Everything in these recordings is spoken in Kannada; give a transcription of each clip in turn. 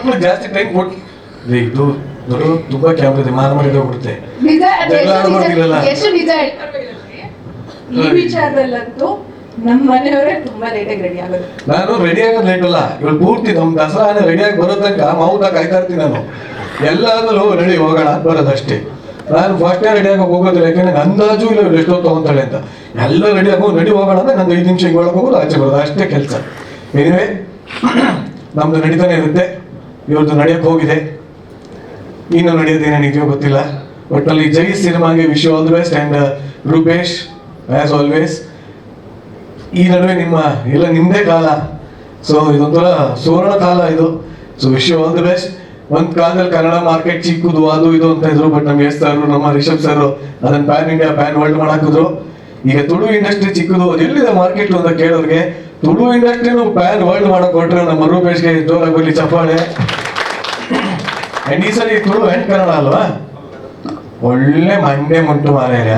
ಹೆಣ್ಮಕ್ಳು ಜಾಸ್ತಿ ಟೈಮ್ ಕೊಟ್ಟು ಇದು ನೋಡು ತುಂಬಾ ಕ್ಯಾಮ್ರಾ ಇದೆ ಮಾರ ಮಾಡಿದ ಹೋಗ್ಬಿಡುತ್ತೆ. ನಿಜ ಅದು ಎಷ್ಟು ನಿಜ- ಆಡ್ಬಾರ್ದಿರಲ್ಲ. ಎಷ್ಟು ನಿಜ ಈ ವಿಚಾರದಲ್ಲಂತೂ ನಮ್ಮ ಮನೆಯವರೇ ತುಂಬಾ ಲೇಟಾಗಿ ರೆಡಿ ಆಗೋದು. ನಾನು ರೆಡಿ ಆಗೋದು ಲೇಟ್ ಅಲ್ಲ. ಇವಳು ಪೂರ್ತಿ ನಮ್ ದಸರಾ ರೆಡಿ ಆಗಿ ಬರೋ ತನಕ ಮೌತ ಕಾಯ್ತಾ ಇರ್ತೀನಿ ನಾನು. ಎಲ್ಲಾದ್ರೂ ರೆಡಿ ಹೋಗೋಣ ಬರೋದಷ್ಟೇ ನಾನು ಫಸ್ಟ್ ರೆಡಿ ಆಗಿ ಹೋಗೋದಿಲ್ಲ ಯಾಕಂದ್ರೆ ನಂಗೆ ಅಂದಾಜು ಇಲ್ಲ ಎಷ್ಟೋ ಎಷ್ಟೊತ್ತು ತಗೊಂತಾಳೆ ಅಂತ. ಎಲ್ಲ ರೆಡಿ ಆಗೋ ರೆಡಿ ಹೋಗೋಣ ಅಂದ್ರೆ ನಂದು ಐದು ನಿಮಿಷ ಒಳಗೆ ಹೋಗೋದು ಆಚೆ ಬರೋದು ಅಷ್ಟೇ ಕೆಲಸ. ಏನಿವೆ ನಮ್ದು ನಡೀತಾನೆ ಇರುತ್ತೆ. ಇವ್ರದ್ದು ನಡೆಯಕ್ಕೆ ಹೋಗಿದೆ. ಇನ್ನು ನಡೆಯೋದೇನೋ ನಿಜವೂ ಗೊತ್ತಿಲ್ಲ. ಒಟ್ಟಲ್ಲಿ ಜೈ ಸಿನಿಮಾಗೆ wish all the best and Rupesh as always ಈ ನಡುವೆ ನಿಮ್ಮ ಎಲ್ಲ ನಿಮ್ಮದೇ ಕಾಲ. ಸೊ ಇದೊಂಥರ ಸುವರ್ಣ ಕಾಲ ಇದು. So wish all the best ಒಂದ್ ಕಾಲದಲ್ಲಿ ಕನ್ನಡ ಮಾರ್ಕೆಟ್ ಚಿಕ್ಕದು, ಅದು ಇದು ಅಂತ ಇದ್ರು ಬಟ್ ನಮ್ಮ ಎಸ್ ನಮ್ಮ ರಿಷಬ್ ಸರ್ ಅದನ್ನ ಪ್ಯಾನ್ ಇಂಡಿಯಾ ಪ್ಯಾನ್ ವರ್ಲ್ಡ್ ಮಾಡಾಕಿದ್ರು ಈಗ ತುಳು ಇಂಡಸ್ಟ್ರಿ ಚಿಕ್ಕದು, ಅದು ಎಲ್ಲಿದೆ ಮಾರ್ಕೆಟ್ ಅಂತ ಕೇಳೋರಿಗೆ ತುಳು ಇಂಡಸ್ಟ್ರಿನೂ ಪ್ಯಾನ್ ವರ್ಲ್ಡ್ ಮಾಡಕ್ ಹೊರಟ್ರೆ ನಮ್ಮ ರೂಪೇಶ್ಗೆ ಜೋರಾಗಿ ಚಪ್ಪಾಳೆ. ಅಂಡ್ ಈ ಸರಿ ತುಳು ಹೆಂಡ್ ಕನ್ನಡ ಅಲ್ವಾ? ಒಳ್ಳೆ ಮಂಡೆ ಮುಂಟು ಮಾರಾಯ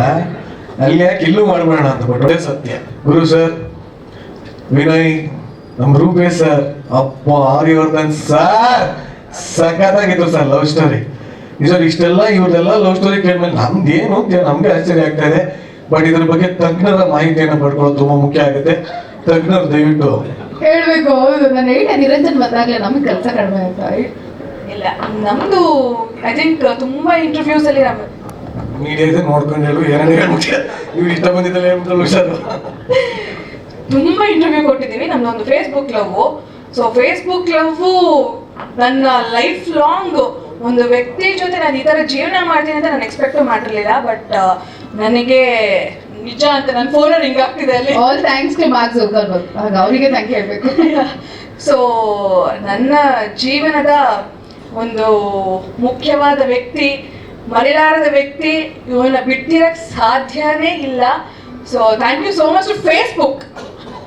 ಅಲ್ಲಿ ಯಾಕೆ ಇಲ್ಲೂ ಮಾಡ್ಬೇಡ ಅಂತ ಕೊಟ್ಟರೆ ಸತ್ಯ. ಗುರು ಸರ್, ವಿನಯ್ ನಮ್ ರೂಪೇಶ್ ಸರ್, ಅಪ್ಪ ಆರ್ಯವರ್ಧನ್ ಸರ್, ಸಖತ್ತಾಗಿತ್ತು ಸರ್ ಲವ್ ಸ್ಟೋರಿ. ನಿಜವಾಗ ಇಷ್ಟೆಲ್ಲ ಇವ್ರದೆಲ್ಲ ಲವ್ ಸ್ಟೋರಿ ಕೇಳಿದ್ಮೇಲೆ ನಮ್ದೇನು ಅಂತ ನಮ್ಗೆ ಆಶ್ಚರ್ಯ ಆಗ್ತಾ ಇದೆ. ಬಟ್ ಇದ್ರ ಬಗ್ಗೆ ತಜ್ಞರ ಮಾಹಿತಿಯನ್ನು ಪಡ್ಕೊಳ್ಳೋದು ತುಂಬಾ ಮುಖ್ಯ ಆಗುತ್ತೆ. ತಜ್ಞರು ದಯವಿಟ್ಟು. ಹೇಳಬೇಕು ಹೌದು ನಾನು ಹೇಳಿದೆ ನಿರಂಜನ್ ಬಂದಾಗ್ಲೇ ನಮಗೆ ಕೆಲಸ ಕಡಿಮೆ ಆಯ್ತಾ? ಇಲ್ಲ ನಮ್ದು ಐ ಥಿಂಕ್ ತುಂಬಾ ಇಂಟರ್ವ್ಯೂಸ್ ಅಲ್ಲಿ ನಮ್ಮ ಮೀಡಿಯಾ ಇದೆ ನೋಡ್ಕೊಂಡು ಹೇಳು ಏನೇನು ಹೇಳ್ಬಿಟ್ಟೆ ನೀವು ಇಷ್ಟ ಬಂದಿದ್ದಲ್ಲ ಹೇಳ್ಬಿಟ್ಟು ಹುಷಾರು. ತುಂಬಾ ಇಂಟರ್ವ್ಯೂ ಕೊಟ್ಟಿದ್ದೀವಿ ನಮ್ದೊಂದು Facebook love so Facebook love ನನ್ನ ಲೈಫ್ ಲಾಂಗ್ ಒಂದು ವ್ಯಕ್ತಿ ಜೊತೆ ನಾನು ಈ ತರ ಜೀವನ ಮಾಡ್ತೀನಿ ಅಂತ ನಾನು ಎಕ್ಸ್ಪೆಕ್ಟ್ ಮಾಡಿರ್ಲಿಲ್ಲ ಬಟ್ ನನಗೆ ನಿಜ ಅಂತ ನನ್ನ ಫೋನ್ ರಿಂಗ್ ಆಗ್ತಿದೆ ಅಲ್ಲಿ. All thanks to Mark Zuckerberg ಆಗ ಅವರಿಗೆ ಥ್ಯಾಂಕ್ ಹೇಳ್ಬೇಕು. ಸೊ ನನ್ನ ಜೀವನದ ಒಂದು ಮುಖ್ಯವಾದ ವ್ಯಕ್ತಿ ಮರೆಯಲಾರದ ವ್ಯಕ್ತಿ ಇವನ್ನ ಬಿಟ್ಟಿರಕ್ ಸಾಧ್ಯನೇ ಇಲ್ಲ. So thank you so much to Facebook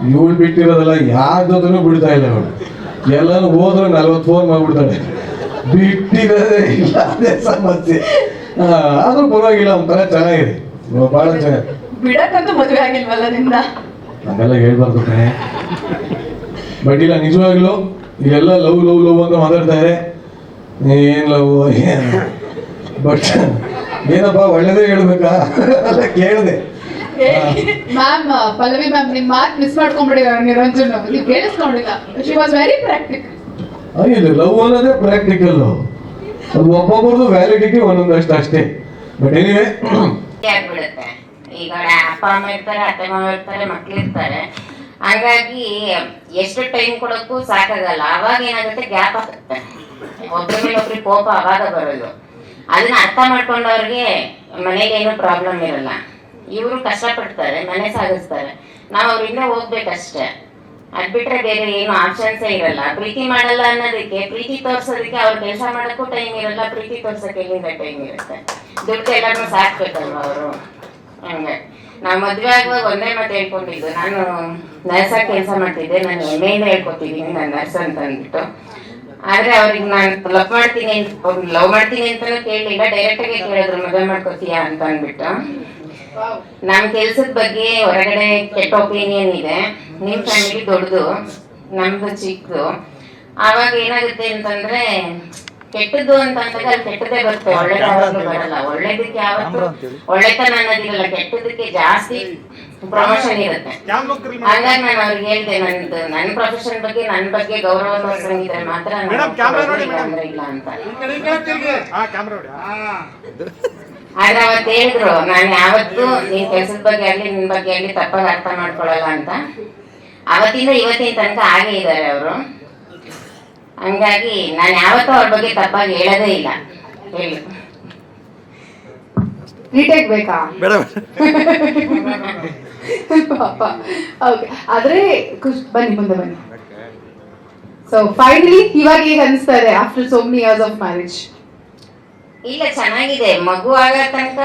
ಇವಳು ಬಿಟ್ಟಿರೋದಲ್ಲ ಯಾರ ಜೊತೆನೂ ಬಿಡ್ತಾ ಇಲ್ಲ ಇವಳು ಎಲ್ಲರೂ ಹೋದ್ರೆ ನಲ್ವತ್ತು ಫೋನ್ ಮಾಡ್ಬಿಡ್ತಾಳೆ ಬಿಟ್ಟಿರೋದೇ ಇಲ್ಲ ಅದೇ ಸಮಸ್ಯೆ ಆದ್ರೂ ಪರವಾಗಿಲ್ಲ ಒಂಥರ ಚೆನ್ನಾಗಿದೆ. ಬಹಳ ಚೆನ್ನಾಗಿದೆ. ಬಿಡಕ್ಕಂತೂ ಮದುವೆ ಆಗಿಲ್ವಲ್ಲ ನಿಂದ ಅದೆಲ್ಲ ಹೇಳ್ಬಾರ್ದು ಕಣೆ. ಬಟ್ ಇಲ್ಲ ನಿಜವಾಗ್ಲೂ ಇದೆಲ್ಲ ಲವ್ ಲವ್ ಲವ್ ಅಂತ ಮಾತಾಡ್ತಾರೆ ಏನ್ ಲವ್ ಏನು? ಬಟ್ ಏನಪ್ಪ ಒಳ್ಳೇದೇ ಹೇಳ್ಬೇಕಾ? ಅಲ್ಲ ಕೇಳಿದೆ. ಮ್ಯಾಮ್ ಪಲ್ಲವಿ ಮ್ಯಾಮ್ ನಿಮ್ಮ ಮಾತು ಮಿಸ್ ಮಾಡ್ಕೊಂಡ್ಬಿಡಿ ನಿರಂಜನ್ ನೀವು ಕೇಳಿಸ್ಕೊಂಡಿಲ್ಲ. ಶಿ ವಾಸ್ ವೆರಿ ಪ್ರಾಕ್ಟಿಕಲ್ ಇಲ್ಲ ಲವ್ ಅನ್ನೋದೇ ಪ್ರಾಕ್ಟಿಕಲ್ ಅದು ಒಬ್ಬೊಬ್ಬರದು ವ್ಯಾಲಿಡಿಟಿ ಒಂದೊಂದಷ್ಟು ಅಷ್ಟೇ. ಬಟ್ ಏನಿವೆ ಆಗ್ಬಿಡುತ್ತೆ ಈಗ ಅಪ್ಪ, ಅಮ್ಮ ಇರ್ತಾರೆ, ಅತ್ತೆ, ಮಾವ ಇರ್ತಾರೆ, ಮಕ್ಳು ಇರ್ತಾರೆ. ಹಾಗಾಗಿ ಎಷ್ಟು ಟೈಮ್ ಕೊಡೋಕ್ಕೂ ಸಾಕಾಗಲ್ಲ. ಅವಾಗ ಏನಾಗುತ್ತೆ, ಗ್ಯಾಪ್ ಆಗುತ್ತೆ ಒಬ್ರ ಮೇಲೆ ಒಬ್ರಿಗೆ ಕೋಪ ಅವಾಗ ಬರೋದು. ಅದನ್ನ ಅರ್ಥ ಮಾಡ್ಕೊಂಡವ್ರಿಗೆ ಮನೆಗೆ ಏನು ಪ್ರಾಬ್ಲಮ್ ಇರಲ್ಲ. ಇವರು ಕಷ್ಟಪಡ್ತಾರೆ, ಮನೆ ಸಾಗಿಸ್ತಾರೆ. ನಾವು ಅವ್ರಿಂದ ಹೋಗ್ಬೇಕಷ್ಟೇ. ಅದ್ ಬಿಟ್ರೆ ಬೇರೆ ಏನು ಆಪ್ಷನ್ಸೇ ಇರಲ್ಲ. ಪ್ರೀತಿ ಮಾಡಲ್ಲ ಅನ್ನೋದಕ್ಕೆ, ಪ್ರೀತಿ ತೋರ್ಸೋದಕ್ಕೆ ಅವ್ರ ಕೆಲಸ ಮಾಡಕ್ಕೂ ಟೈಮ್ ಇರಲ್ಲ, ಪ್ರೀತಿ ತೋರ್ಸಕ್ಕೆ ಎಲ್ಲಿಂದ ಟೈಮ್ ಇರುತ್ತೆ. ದುಡ್ಡು ಎಲ್ಲಾನು ಸಾಕ್ಬೇಕಲ್ವ ಅವರು? ಹಂಗೆ. ನಾನು ಮದುವೆ ಆಗುವಾಗ ಒಂದೇ ಮಾತು ಹೇಳ್ಕೊಂಡಿದ್ದು ನಾನು ನರ್ಸಾಗಿ ಕೆಲಸ ಮಾಡ್ತಿದ್ದೆ. ನಾನು ಹೆಮ್ಮೆಯಿಂದ ಹೇಳ್ಕೊತಿದ್ದೀನಿ ನಾನು ನರ್ಸ್ ಅಂತ ಅಂದ್ಬಿಟ್ಟು. ಆದ್ರೆ ಅವ್ರಿಗೆ ನಾನು ಲವ್ ಮಾಡ್ತೀನಿ ಲವ್ ಮಾಡ್ತೀನಿ ಅಂತಾನು ಕೇಳಿಲ್ಲ ಡೈರೆಕ್ಟ್ ಆಗಿ ಕೇಳಿದ್ರು, ಮದುವೆ ಮಾಡ್ಕೋತೀಯಾ ಅಂತ ಅಂದ್ಬಿಟ್ಟು. ನಮ್ ಕೆಲ್ಸದ ಬಗ್ಗೆ ಹೊರಗಡೆ ಕೆಟ್ಟ ಒಪಿನಿಯನ್ ಇದೆ. ನಿಮ್ ಫ್ಯಾಮಿಲಿ ದೊಡ್ಡದು, ನಮ್ದು ಚಿಕ್ಕದು. ಆವಾಗ ಏನಾಗುತ್ತೆ ಅಂತಂದ್ರೆ ಕೆಟ್ಟದ್ದು ಅಂತ ಅಂದಾಗ ಅಲ್ಲಿ ಕೆಟ್ಟದೇ ಬರುತ್ತೆ. ಒಳ್ಳೇದಾಗಲು ಬರಲ್ಲ. ಒಳ್ಳೇದಕ್ಕೆ ಯಾವತ್ತು ಒಳ್ಳೆತನ ಅನ್ನೋದಿರಲ್ಲ. ಕೆಟ್ಟದಕ್ಕೆ ಜಾಸ್ತಿ ಪ್ರಮೋಷನ್ ಇರುತ್ತೆ. ಹಾಗಾಗಿ ನಾನು ಅವ್ರಿಗೆ ಹೇಳ್ದೆ ನಂದು ನನ್ನ ಪ್ರೊಫೆಷನ್ ಬಗ್ಗೆ ನನ್ನ ಬಗ್ಗೆ ಗೌರವ ತೋರ್ಸಂಗಿದ್ರೆ ಮಾತ್ರ. ಅಂದ್ರೆ ಇಲ್ಲ ಅಂತ. ಆದ್ರೆ ಅವತ್ತು ಹೇಳಿದ್ರು ನಾನು ಯಾವತ್ತು ನಿನ್ ಕೆಲ್ಸದ ಬಗ್ಗೆ ಆಗ್ಲಿ ನಿನ್ ಬಗ್ಗೆ ಆಗ್ಲಿ ತಪ್ಪಾಗಿ ಅರ್ಥ ಮಾಡ್ಕೊಳಲ್ಲ ಅಂತ. ಅವತ್ತಿಂದ ಇವತ್ತಿನ ತನಕ ಆಗೇ ಇದ್ದಾರೆ ಅವರು. ಹಂಗಾಗಿ ನಾನು ಯಾವತ್ತೂ ಅವ್ರ ಬಗ್ಗೆ ತಪ್ಪಾಗಿ ಹೇಳೋದೇ ಇಲ್ಲ. ಹೇಳಿ. ರೀಟೇಕ್ ಬೇಕಾ? ಪಾಪ. ಓಕೆ ಆದ್ರೆ ಖುಷ್ ಬನ್ನಿ ಮುಂದೆ ಬನ್ನಿ. ಸೊ ಫೈನಲಿ ಇವಾಗ ಈಗ ಅನಿಸ್ತಾ ಇದೆ after so many years of marriage ಇಲ್ಲ ಚೆನ್ನಾಗಿದೆ. ಮಗು ಆಗೋ ತನಕ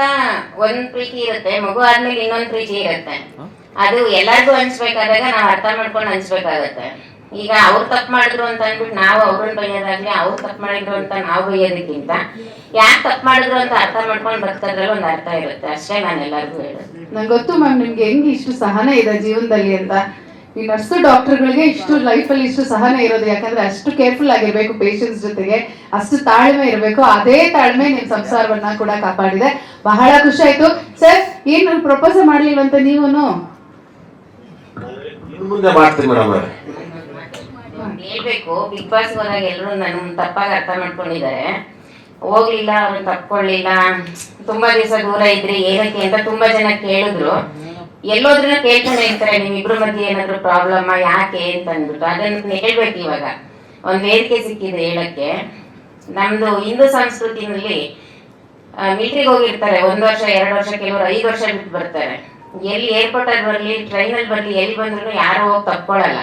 ಒಂದ್ ಪ್ರೀತಿ ಇರುತ್ತೆ. ಮಗು ಆದ್ಮೇಲೆ ಇನ್ನೊಂದ್ ಪ್ರೀತಿ ಇರುತ್ತೆ. ಅದು ಎಲ್ಲರಿಗೂ ಹಂಚ್ಬೇಕಾದಾಗ ನಾವು ಅರ್ಥ ಮಾಡ್ಕೊಂಡು ಹಂಚ್ಬೇಕಾಗತ್ತೆ ಈಗ ಅವ್ರು ತಪ್ಪು ಮಾಡಿದ್ರು ಅಂತ ಅಂದ್ಬಿಟ್ಟು ನಾವು ಅವ್ರನ್ನ ಬೈಯೋದಾಗ್ಲಿ ಅವ್ರು ತಪ್ಪು ಮಾಡಿದ್ರು ಅಂತ ನಾವು ಬೈಯೋದಕ್ಕಿಂತ ಯಾಕೆ ತಪ್ಪು ಮಾಡಿದ್ರು ಅಂತ ಅರ್ಥ ಮಾಡ್ಕೊಂಡು ಬರ್ತಾರಲ್ಲ ಒಂದು ಅರ್ಥ ಇರುತ್ತೆ. ಅಷ್ಟೇ ನಾನು ಎಲ್ಲರಿಗೂ ಹೇಳೋದು. ನಂಗೆ ಗೊತ್ತು ಮ್ಯಾಮ್ ನಿಮ್ಗೆ ಹೆಂಗ್ ಇಷ್ಟು ಸಹನ ಇದೆ ಜೀವನದಲ್ಲಿ ಅಂತ. ಈ ಡಾಕ್ಟರ್ ಡಾಕ್ಟರ್ಗಳಿಗೆ ಇಷ್ಟು ಲೈಫಲ್ಲಿ ಇಷ್ಟು ಸಹನೆ ಇರೋದು ಯಾಕಂದ್ರೆ ಅಷ್ಟು ಕೇರ್ಫುಲ್ ಆಗಿರ್ಬೇಕು ಪೇಷಂಟ್ಸ್ ಜೊತೆಗೆ ಅಷ್ಟು ತಾಳ್ಮೆ ಇರಬೇಕು. ಅದೇ ತಾಳ್ಮೆ ನಿಮ್ ಸಂಸಾರವನ್ನ ಕೂಡ ಕಾಪಾಡಿದೆ. ಬಹಳ ಖುಷಿ ಆಯ್ತು. ಸರ್ ಏನ್ ನಾನು ಪ್ರಪೋಸ್ ಮಾಡ್ಲಿಲ್ವಂತ ನೀವೂನು? ಇನ್ನು ಮುಂದೆ ಮಾಡ್ತೀನಿ ಮೇಡಮ್ ಹೇಳ್ಬೇಕು ಬಿಗ್ ಬಾಸ್ ಹೋದಾಗ ಎಲ್ಲರೂ ನನ್ನ ತಪ್ಪಾಗಿ ಅರ್ಥ ಮಾಡ್ಕೊಂಡಿದ್ದಾರೆ. ಹೋಗ್ಲಿಲ್ಲ, ಅವ್ರನ್ನ ತಪ್ಕೊಳ್ಳಿಲ್ಲ ತುಂಬಾ ದಿವಸ ದೂರ ಇದ್ರಿ, ಏನಕ್ಕೆ ಅಂತ ತುಂಬಾ ಜನ ಕೇಳಿದ್ರು. ಎಲ್ಲೋದ್ರೂ ಕೇಳ್ತಾನೆ ಇರ್ತಾರೆ ನಿಮ್ಮಿಬ್ರ ಮಧ್ಯೆ ಏನಾದ್ರು ಪ್ರಾಬ್ಲಮ್ ಯಾಕೆ ಅಂತ ಅಂದ್ಬಿಟ್ಟು ಅದನ್ನ ಹೇಳ್ಬೇಕು ಇವಾಗ. ಒಂದ್ ವೇದಿಕೆ ಸಿಕ್ಕಿದೆ ಹೇಳಕ್ಕೆ. ನಮ್ದು ಹಿಂದೂ ಸಂಸ್ಕೃತಿನಲ್ಲಿ ಮಿಲ್ಟ್ರಿಗೆ ಹೋಗಿರ್ತಾರೆ. ಒಂದ್ ವರ್ಷ, ಎರಡು ವರ್ಷ, ಕೆಲವರು ಐದು ವರ್ಷ ಬಿಟ್ಟು ಬರ್ತಾರೆ. ಎಲ್ಲಿ ಏರ್ಪೋರ್ಟ್ ಅಲ್ಲಿ ಬರ್ಲಿ ಟ್ರೈನ್ ಅಲ್ಲಿ ಬರ್ಲಿ, ಎಲ್ಲಿ ಬಂದ್ರು ಯಾರು ಹೋಗಿ ತಪ್ಕೊಳ್ಳಲ್ಲ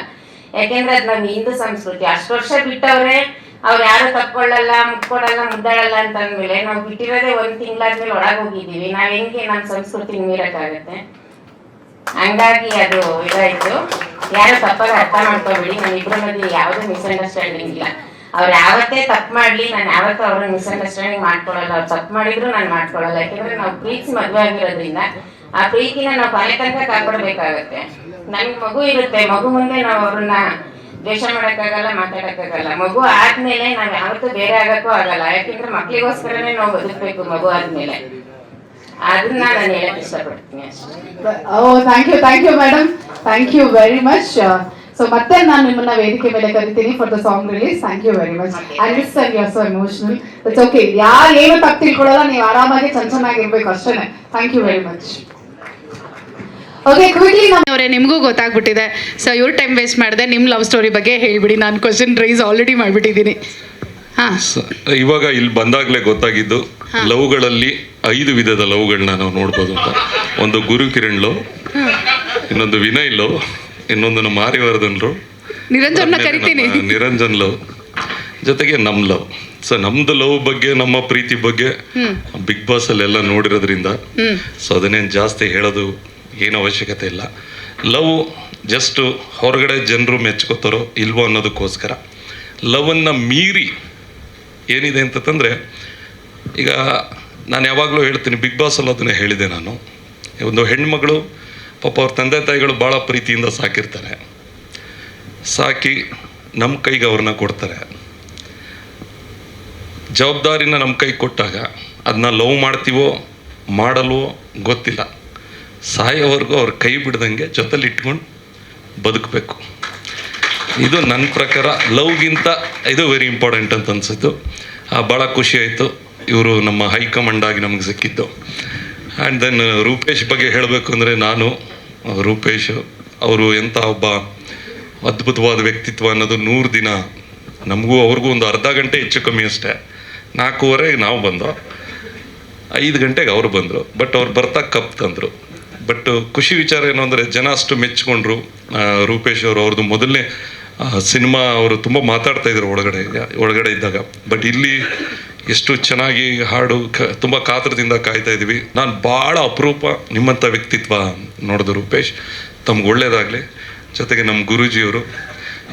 ಯಾಕೆಂದ್ರೆ ಅದು ನಮ್ಮ ಹಿಂದೂ ಸಂಸ್ಕೃತಿ. ಅಷ್ಟು ವರ್ಷ ಬಿಟ್ಟವ್ರೆ ಅವ್ರು ಯಾರು ತಪ್ಕೊಳ್ಳಲ್ಲ ಮುಟ್ಕೊಡಲ್ಲ ಮುದ್ದಾಡಲ್ಲ ಅಂತ ಅಂದ್ಮೇಲೆ ನಾವು ಬಿಟ್ಟಿರೋದೇ ಒಂದ್ ತಿಂಗಳಾದ್ಮೇಲೆ ಒಳಗೆ ಹೋಗಿದ್ದೀವಿ ನಾವ್ ಹೆಂಗೆ ನಮ್ ಸಂಸ್ಕೃತಿ ಮೀರಕ್ಕಾಗತ್ತೆ? ಹಂಗಾಗಿ ಅದು ಇದಾಯ್ತು. ಯಾರು ತಪ್ಪಾಗಿ ಅರ್ಥ ಮಾಡ್ಕೋಬೇಡಿ. ನಾನು ಇಬ್ಬರ ಮಧ್ಯೆ ಯಾವ್ದು ಮಿಸ್ಅಂಡರ್ಸ್ಟ್ಯಾಂಡಿಂಗ್ ಇಲ್ಲ. ಅವ್ರು ಯಾವತ್ತೇ ತಪ್ಪು ಮಾಡ್ಲಿ, ನಾನು ಯಾವತ್ತೂ ಅವ್ರನ್ನ ಮಿಸ್ಅಂಡರ್ಸ್ಟ್ಯಾಂಡಿಂಗ್ ಮಾಡ್ಕೊಳಲ್ಲ. ಅವ್ರು ತಪ್ಪು ಮಾಡಿದ್ರು ನಾನು ಮಾಡ್ಕೊಳಲ್ಲ. ಯಾಕಂದ್ರೆ ನಾವು ಪ್ರೀತಿ ಮದುವೆ ಆಗಿರೋದ್ರಿಂದ ಆ ಪ್ರೀತಿನ ನಾವು ಕೊನೆ ತನಕ ಕಾಪಾಡಬೇಕಾಗತ್ತೆ. ನನ್ಗೆ ಮಗು ಇರುತ್ತೆ. ಮಗು ಮುಂದೆ ನಾವು ಅವ್ರನ್ನ ದ್ವೇಷ ಮಾಡೋಕ್ಕಾಗಲ್ಲ ಮಾತಾಡೋಕ್ಕಾಗಲ್ಲ. ಮಗು ಆದ್ಮೇಲೆ ನಾವು ಯಾವತ್ತೂ ಬೇರೆ ಆಗಕ್ಕೂ ಆಗಲ್ಲ. ಯಾಕೆಂದ್ರೆ ಮಕ್ಳಿಗೋಸ್ಕರನೇ ನಾವು ಬದುಕಬೇಕು ಮಗು ಆದ್ಮೇಲೆ. ಅದನ್ನ ನಾನು ಹೇಳಕ್ ಇಷ್ಟಪಡ್ತೀನಿ ಅಷ್ಟೇ. ಓ thank you thank you madam thank you very much so ಮತ್ತೆ ನಾನು ನಿಮ್ಮನ್ನ ವೇದಿಕೆ ಮೇಲೆ ಕರಿತೀನಿ for the song release thank you very much understand you are so emotional it's okay ಯಾರು ಏನು ತಪ್ಪು ತಿಳ್ಕೊಳ್ಳಲ್ಲ ನೀವು ಆರಾಮಾಗಿ ಚೆನ್ನ ಚೆನ್ನಾಗಿರ್ಬೇಕು ಅಷ್ಟೇ ಥ್ಯಾಂಕ್ ಯು ವೆರಿ ಮಚ್ ಅವರೇ ನಿಮಗೂ ಗೊತ್ತಾಗ್ಬಿಟ್ಟಿದೆ. ಸೊ ಇವ್ರ ಟೈಮ್ ವೇಸ್ಟ್ ಮಾಡಿದೆ. ನಿಮ್ಮ ಲವ್ ಸ್ಟೋರಿ ಬಗ್ಗೆ ಹೇಳ್ಬಿಡಿ. ನಾನು ಕ್ವಶನ್ ರೈಸ್ ಆಲ್ರೆಡಿ ಮಾಡಿಬಿಟ್ಟಿದ್ದೀನಿ. ಹಾಂ. ಸ- ಇವಾಗ ಇಲ್ಲಿ ಬಂದಾಗಲೇ ಗೊತ್ತಾಗಿದ್ದು ಲವ್ಗಳಲ್ಲಿ ಐದು ವಿಧದ ಲವ್ಗಳನ್ನ ನಾವು ನೋಡ್ಬೋದು ಅಂತ. ಒಂದು ಗುರು ಕಿರಣ್ ಲವ್ ಇನ್ನೊಂದು ವಿನಯ್ ಲವ್ ಇನ್ನೊಂದು ನಮ್ಮ ಆರ್ಯವರ್ಧನ್ ಲವ್ ನಿರಂಜನ್ನ ಆದ್ಮೇಲೆ ಕರಿತೀನಿ. ನಿರಂಜನ್ ಲವ್ ಜೊತೆಗೆ ನಮ್ಮ ಲವ್. ಸೊ ನಮ್ದು ಲವ್ ಬಗ್ಗೆ ನಮ್ಮ ಪ್ರೀತಿ ಬಗ್ಗೆ ಬಿಗ್ ಬಾಸ್ ಅಲ್ಲೆಲ್ಲ ನೋಡಿರೋದ್ರಿಂದ ಸೊ ಅದನ್ನೇನು ಜಾಸ್ತಿ ಹೇಳೋದು ಏನು ಅವಶ್ಯಕತೆ ಇಲ್ಲ. ಲವ್ ಜಸ್ಟು ಹೊರಗಡೆ ಜನರು ಮೆಚ್ಕೋತಾರೋ ಇಲ್ವೋ ಅನ್ನೋದಕ್ಕೋಸ್ಕರ. ಲವನ್ನು ಮೀರಿ ಏನಿದೆ ಅಂತಂದರೆ, ಈಗ ನಾನು ಯಾವಾಗಲೂ ಹೇಳ್ತೀನಿ ಬಿಗ್ ಬಾಸಲ್ಲಿ ಅದನ್ನೇ ಹೇಳಿದೆ ನಾನು. ಒಂದು ಹೆಣ್ಮಗಳು, ಪಾಪ ಅವ್ರ ತಂದೆ ತಾಯಿಗಳು ಭಾಳ ಪ್ರೀತಿಯಿಂದ ಸಾಕಿರ್ತಾರೆ. ಸಾಕಿ ನಮ್ಮ ಕೈಗೆ ಅವ್ರನ್ನ ಕೊಡ್ತಾರೆ. ಜವಾಬ್ದಾರಿನ ನಮ್ಮ ಕೈಗೆ ಕೊಟ್ಟಾಗ ಅದನ್ನ ಲವ್ ಮಾಡ್ತೀವೋ, ಮಾಡಲ್ವೋ ಗೊತ್ತಿಲ್ಲ. ಸಾಯೋವರೆಗೂ ಅವ್ರ ಕೈ ಬಿಡ್ದಂಗೆ ಜೊತೆಲಿ ಇಟ್ಕೊಂಡು ಬದುಕಬೇಕು. ಇದು ನನ್ನ ಪ್ರಕಾರ ಲವ್ಗಿಂತ ಇದು ವೆರಿ ಇಂಪಾರ್ಟೆಂಟ್ ಅಂತ ಅನಿಸಿತು ಭಾಳ ಖುಷಿ ಆಯಿತು. ಇವರು ನಮ್ಮ ಹೈಕಮಾಂಡ್ ಆಗಿ ನಮಗೆ ಸಿಕ್ಕಿದ್ದು. ಆ್ಯಂಡ್ ದೆನ್ ರೂಪೇಶ್ ಬಗ್ಗೆ ಹೇಳಬೇಕು ಅಂದರೆ ನಾನು, ರೂಪೇಶ್, ಅವರು ಎಂಥ ಒಬ್ಬ ಅದ್ಭುತವಾದ ವ್ಯಕ್ತಿತ್ವ ಅನ್ನೋದು ನೂರು ದಿನ ನಮಗೂ ಅವ್ರಿಗೂ ಒಂದು ಅರ್ಧ ಗಂಟೆ ಹೆಚ್ಚು ಕಮ್ಮಿ ಅಷ್ಟೇ. ನಾಲ್ಕೂವರೆಗೆ ನಾವು ಬಂದೋ ಐದು ಗಂಟೆಗೆ ಅವರು ಬಂದರು. ಬಟ್ ಅವ್ರು ಬರ್ತಾ ಕಪ್ ತಂದರು. ಬಟ್ ಖುಷಿ ವಿಚಾರ ಏನು ಅಂದರೆ ಜನ ಅಷ್ಟು ಮೆಚ್ಚಿಕೊಂಡ್ರು. ರೂಪೇಶ್ ಅವರು, ಅವ್ರದ್ದು ಮೊದಲನೇ ಸಿನಿಮಾ ಅವರು ತುಂಬ ಮಾತಾಡ್ತಾ ಇದ್ರು ಒಳಗಡೆ ಒಳಗಡೆ ಇದ್ದಾಗ. ಬಟ್ ಇಲ್ಲಿ ಎಷ್ಟು ಚೆನ್ನಾಗಿ ಹಾಡು ಕ, ತುಂಬ ಕಾತರದಿಂದ ಕಾಯ್ತಾ ಇದ್ದೀವಿ ನಾನು ಭಾಳ ಅಪರೂಪ ನಿಮ್ಮಂಥ ವ್ಯಕ್ತಿತ್ವ ನೋಡಿದ್ರು ರೂಪೇಶ್. ತಮ್ಗೆ ಒಳ್ಳೇದಾಗಲಿ. ಜೊತೆಗೆ ನಮ್ಮ ಗುರೂಜಿಯವರು.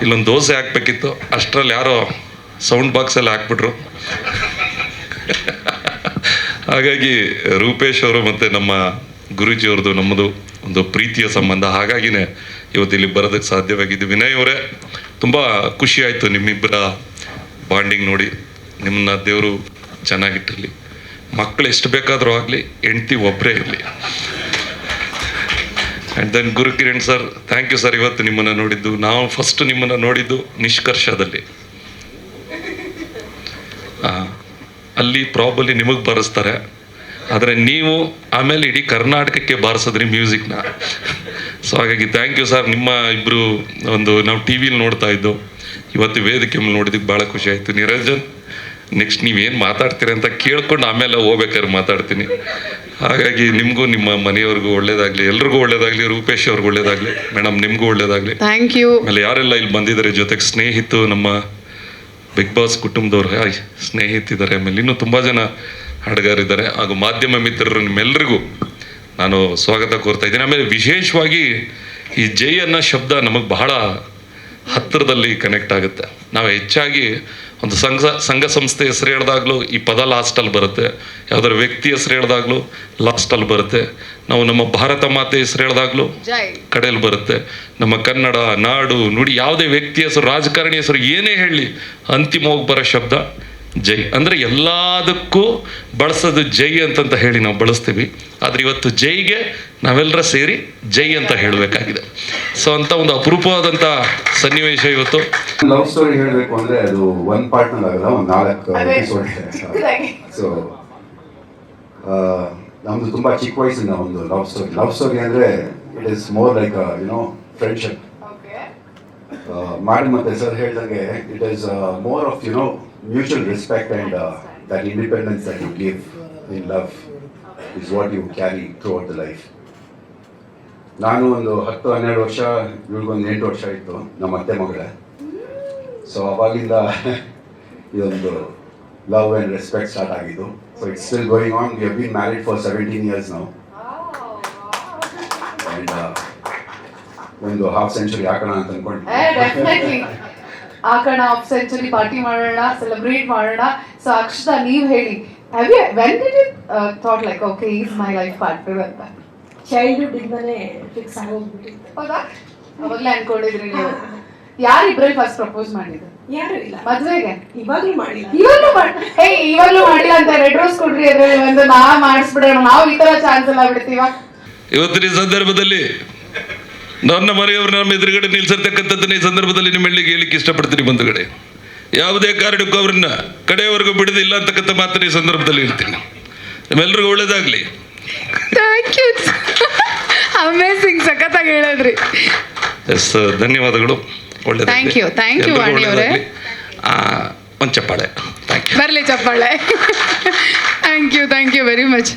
ಇಲ್ಲೊಂದು ದೋಸೆ ಹಾಕ್ಬೇಕಿತ್ತು. ಅಷ್ಟರಲ್ಲಿ ಯಾರೋ ಸೌಂಡ್ ಬಾಕ್ಸಲ್ಲಿ ಹಾಕ್ಬಿಟ್ರು. ಹಾಗಾಗಿ ರೂಪೇಶ್ ಅವರು ಮತ್ತು ನಮ್ಮ ಗುರೂಜಿ ಅವ್ರದ್ದು ನಮ್ಮದು ಒಂದು ಪ್ರೀತಿಯ ಸಂಬಂಧ. ಹಾಗಾಗಿನೇ ಇವತ್ತು ಇಲ್ಲಿ ಬರೋದಕ್ಕೆ ಸಾಧ್ಯವಾಗಿದ್ದು. ವಿನಯ್ ಅವರೇ, ತುಂಬ ಖುಷಿ ಆಯಿತು ನಿಮ್ಮಿಬ್ಬರ ಬಾಂಡಿಂಗ್ ನೋಡಿ. ನಿಮ್ಮನ್ನ ದೇವರು ಚೆನ್ನಾಗಿಟ್ಟಿರಲಿ. ಮಕ್ಕಳು ಎಷ್ಟು ಬೇಕಾದರೂ ಆಗಲಿ, ಹೆಂಡ್ತಿ ಒಬ್ಬರೇ ಇರಲಿ. And then Guru Kiran sir thank you sir ಇವತ್ತು ನಿಮ್ಮನ್ನು ನೋಡಿದ್ದು. ನಾವು ಫಸ್ಟ್ ನಿಮ್ಮನ್ನು ನೋಡಿದ್ದು ನಿಷ್ಕರ್ಷದಲ್ಲಿ. ಅಲ್ಲಿ ಪ್ರಾಬಲಿ ನಿಮಗೆ ಬಾರಿಸ್ತಾರೆ. ಆದರೆ ನೀವು ಆಮೇಲೆ ಇಡೀ ಕರ್ನಾಟಕಕ್ಕೆ ಬಾರಿಸಿದ್ರಿ ಮ್ಯೂಸಿಕ್ನ. ಸೊ ಹಾಗಾಗಿ ಥ್ಯಾಂಕ್ ಯು ಸರ್ ನಿಮ್ಮ ಇಬ್ಬರು ಒಂದು ನಾವು ಟಿ ವಿಲಿ ನೋಡ್ತಾ ಇದ್ದು ಇವತ್ತು ವೇದಿಕೆ ಮೇಲೆ ನೋಡಿದಕ್ಕೆ ಭಾಳ ಖುಷಿ ಆಯಿತು. ನಿರಂಜನ್ ನೆಕ್ಸ್ಟ್ ನೀವೇನು ಮಾತಾಡ್ತೀರಿ ಅಂತ ಕೇಳ್ಕೊಂಡು ಆಮೇಲೆ ಹೋಗ್ಬೇಕಾದ್ರೆ ಮಾತಾಡ್ತೀನಿ. ಹಾಗಾಗಿ ನಿಮಗೂ ನಿಮ್ಮ ಮನೆಯವ್ರಿಗೂ ಒಳ್ಳೇದಾಗಲಿ ಎಲ್ರಿಗೂ ಒಳ್ಳೇದಾಗಲಿ ರೂಪೇಶ್ ಅವ್ರಿಗೂ ಒಳ್ಳೇದಾಗಲಿ ಮೇಡಮ್ ನಿಮಗೂ ಒಳ್ಳೇದಾಗಲಿ. ಥ್ಯಾಂಕ್ ಯು ಆಮೇಲೆ ಯಾರೆಲ್ಲ ಇಲ್ಲಿ ಬಂದಿದ್ದಾರೆ ಜೊತೆಗೆ ಸ್ನೇಹಿತು ನಮ್ಮ ಬಿಗ್ ಬಾಸ್ ಕುಟುಂಬದವ್ರು ಸ್ನೇಹಿತಿದ್ದಾರೆ ಆಮೇಲೆ ಇನ್ನೂ ತುಂಬ ಜನ ಹಾಡುಗಾರಿದ್ದಾರೆ ಹಾಗೂ ಮಾಧ್ಯಮ ಮಿತ್ರರು ನಿಮ್ಮೆಲ್ಲರಿಗೂ ನಾನು ಸ್ವಾಗತ ಕೋರ್ತಾ ಇದ್ದೀನಿ. ಆಮೇಲೆ ವಿಶೇಷವಾಗಿ ಈ ಜೈ ಅನ್ನೋ ಶಬ್ದ ನಮಗೆ ಬಹಳ ಹತ್ತಿರದಲ್ಲಿ ಕನೆಕ್ಟ್ ಆಗುತ್ತೆ. ನಾವು ಹೆಚ್ಚಾಗಿ ಒಂದು ಸಂಘ ಸಂಘ ಸಂಸ್ಥೆ ಹೆಸರು ಹೇಳಿದಾಗಲೂ ಈ ಪದ ಲಾಸ್ಟಲ್ಲಿ ಬರುತ್ತೆ. ಯಾವ್ದಾರ ವ್ಯಕ್ತಿ ಹೆಸರು ಹೇಳಿದಾಗಲೂ ಲಾಸ್ಟಲ್ಲಿ ಬರುತ್ತೆ. ನಾವು ನಮ್ಮ ಭಾರತ ಮಾತೆ ಹೆಸರು ಹೇಳಿದಾಗಲೂ ಕಡೆಯಲ್ಲಿ ಬರುತ್ತೆ. ನಮ್ಮ ಕನ್ನಡ ನಾಡು ನುಡಿ ಯಾವುದೇ ವ್ಯಕ್ತಿ ಹೆಸರು ರಾಜಕಾರಣಿ ಹೆಸರು ಏನೇ ಹೇಳಿ ಅಂತಿಮವಾಗಿ ಬರೋ ಶಬ್ದ ಜೈ. ಅಂದರೆ ಎಲ್ಲದಕ್ಕೂ ಬಳಸೋದು ಜೈ ಅಂತಂತ ಹೇಳಿ ನಾವು ಬಳಸ್ತೀವಿ. ಆದರೆ ಇವತ್ತು ಜೈಗೆ ನಾವೆಲ್ಲರ ಸೇರಿ ಜೈ ಅಂತ ಹೇಳಬೇಕಾಗಿದೆ. ಸೊ ಅಂತ ಒಂದು ಅಪರೂಪವಾದಂಥ ಸನ್ನಿವೇಶ ಇವತ್ತು. ಲವ್ ಸ್ಟೋರಿ ಹೇಳಬೇಕು ಅಂದರೆ ಅದು ಒನ್ ಪಾರ್ಟ್ನಲ್ಲಿ ಆಗಲ್ಲ ಒಂದು ನಾಲ್ಕು. ಎಪಿಸೋಡ್. ಸೊ ನಮ್ಮದು ತುಂಬ ಚಿಕ್ಕ ವಯಸ್ಸಿನ ಒಂದು ಲವ್ ಸ್ಟೋರಿ ಲವ್ ಸ್ಟೋರಿ ಅಂದರೆ it is more like you know friendship okay ಮಾಡಿ ಮತ್ತೆ ಸರ್ ಹೇಳ್ದಂಗೆ it is more of you know mutual respect and uh, independence independence you you give love is what you carry carry throughout the life ನಾನು ಒಂದು ಹತ್ತು ಹನ್ನೆರಡು ವರ್ಷ ಇವ್ರಿಗೊಂದು ಎಂಟು ವರ್ಷ ಇತ್ತು ನಮ್ಮ ಅತ್ತೆ ಮಗಳೇ. ಸೊ ಅವಾಗಿಂದ ಇದೊಂದು ಲವ್ ಆ್ಯಂಡ್ ರೆಸ್ಪೆಕ್ಟ್ ಸ್ಟಾರ್ಟ್ ಆಗಿದ್ದು. So it's still going on have been married for seventeen years ನಾವು ಆ್ಯಂಡ್ ಒಂದು ಹಾಫ್ ಸೆಂಚುರಿ ಹಾಕೋಣ ಅಂತ ಅನ್ಕೊಂಡಿದ್ದೆ ಡೆಫಿನೆಟ್ಲಿ ಹಾಕೋಣ ಆಫ್ ಸೆಂಚುರಿ ಪಾರ್ಟಿ ಮಾಡೋಣ ಸೆಲೆಬ್ರೇಟ್ ಮಾಡೋಣ. ಸೊ ಅಕ್ಷತಾ ನೀವ್ ಹೇಳಿ. Have you when did you thought like okay is my life partner ಅಂತ? ಚೈಲ್ಡ್ಹುಡ್ ಇಂದಲೇ ಫಿಕ್ಸ್ ಆಗೋಗ್ಬಿಟ್ಟಿತ್ತು. ಹೌದಾ? ಅವಾಗ್ಲೇ ಅನ್ಕೊಂಡಿದ್ರಿ ನೀವು. ಯಾರಿಬ್ರಲ್ಲಿ ಫಸ್ಟ್ ಪ್ರಪೋಸ್ ಮಾಡಿದ್ರು ಯಾರು ಇಲ್ಲ. ಮದ್ವೆಗೆ? ಇವಾಗ್ಲೂ ಮಾಡಿಲ್ಲ. ಇವಾಗ್ಲೂ ಮಾಡ್ ಏ ಇವಾಗ್ಲೂ ಮಾಡಿಲ್ಲ ಅಂತ ರೆಡ್ ರೋಸ್ ಕೊಡ್ರಿ ಅದ್ರಲ್ಲಿ ಒಂದು ನಾ ಮಾಡಿಸ್ಬಿಡೋಣ. ನಾವು ಈ ತರ ಚಾನ್ಸ್ ಎಲ್ಲ ಬಿಡ್ತೀವ? ಇವತ್ತಿನ ಈ ಸಂದರ್ಭದಲ್ಲಿ ನನ್ನ ಮನೆಯವರು ನಮ್ಮ ಎದುರುಗಡೆ ನಿಲ್ಸಿರ್ತಕ್ಕಂಥದ್ದನ್ನ ಈ ಸಂದರ್ಭದಲ್ಲಿ ನಿಮ್ಮ ಹಳ್ಳಿಗೆ ಹೇಳಿಕ್ಕೆ ಇಷ್ಟಪಡ್ತೀನಿ ಬಂಧುಗಳೇ. ಯಾವುದೇ ಕಾರಣಕ್ಕೂ ಅವ್ರನ್ನ ಕಡೆಯವರೆಗೂ ಬಿಡದಿಲ್ಲ ಅಂತಕ್ಕಂಥ ಮಾತನ್ನ ಈ ಸಂದರ್ಭದಲ್ಲಿ ಹೇಳ್ತೀನಿ. ನಿಮ್ಮೆಲ್ರಿಗೂ ಒಳ್ಳೇದಾಗ್ಲಿ. ಅಮೇಸಿಂಗ್ ಸಖತ್ತಾಗಿ ಹೇಳಿದ್ರಿ. ಎಸ್ ಧನ್ಯವಾದಗಳು. Thank you thank you Vani ಅವರೇ. ಒಂದ್ ಚಪ್ಪಾಳೆ. ಥ್ಯಾಂಕ್ ಯು ಬರಲಿ ಚಪ್ಪಾಳೆ. Thank you thank you very much